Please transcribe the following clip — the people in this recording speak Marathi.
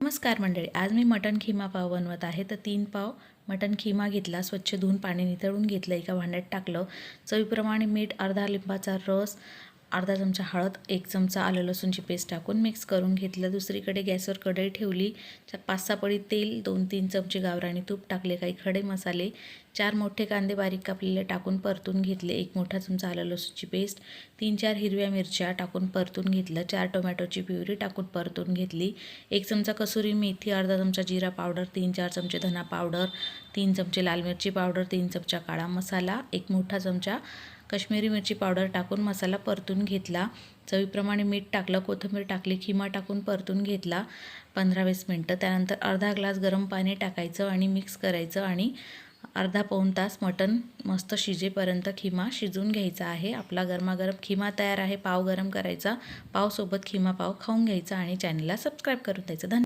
नमस्कार मंडळी आज मी मटण खिमा पाव बनवत आहे. तर तीन पाव मटण खिमा घेतला स्वच्छ धुवून पाणी नितळून घेतलं एका भांड्यात टाकलं. चवीप्रमाणे मीठ अर्धा लिंबाचा रस अर्धा चमचा हळद एक चमचा आलं लसूणची पेस्ट टाकून मिक्स करून घेतलं. दुसरीकडे गॅसवर कढई ठेवली. पाच सहा तेल दोन तीन चमचे गावराणी तूप टाकले. काही खडे मसाले चार मोठे कांदे बारीक कापलेले टाकून परतून घेतले. एक मोठा चमचा आलं लसूणची पेस्ट तीन चार हिरव्या मिरच्या टाकून परतून घेतलं. चार टोमॅटोची प्युरी टाकून परतून घेतली. एक चमचा कसुरी मेथी अर्धा चमचा जिरा पावडर तीन चार चमचे धना पावडर तीन चमचे लाल मिरची पावडर तीन चमचा काळा मसाला एक मोठा चमचा कश्मीरी मिरची पावडर टाकून मसाला परतून घेतला. चवीप्रमाणे मीठ टाकलं कोथिंबीर टाकली खिमा टाकून परतून घेतला पंधरा वीस मिनटं. त्यानंतर अर्धा ग्लास गरम पाणी टाकायचं आणि मिक्स करायचं आणि अर्धा पाऊण तास मटण मस्त शिजेपर्यंत खिमा शिजून घ्यायचा आहे. आपला गरमागरम खिमा तयार आहे. पाव गरम करायचा. पावसोबत खिमा पाव खाऊन घ्यायचा आणि चॅनलला सबस्क्राईब करून द्यायचं. धन्यवाद.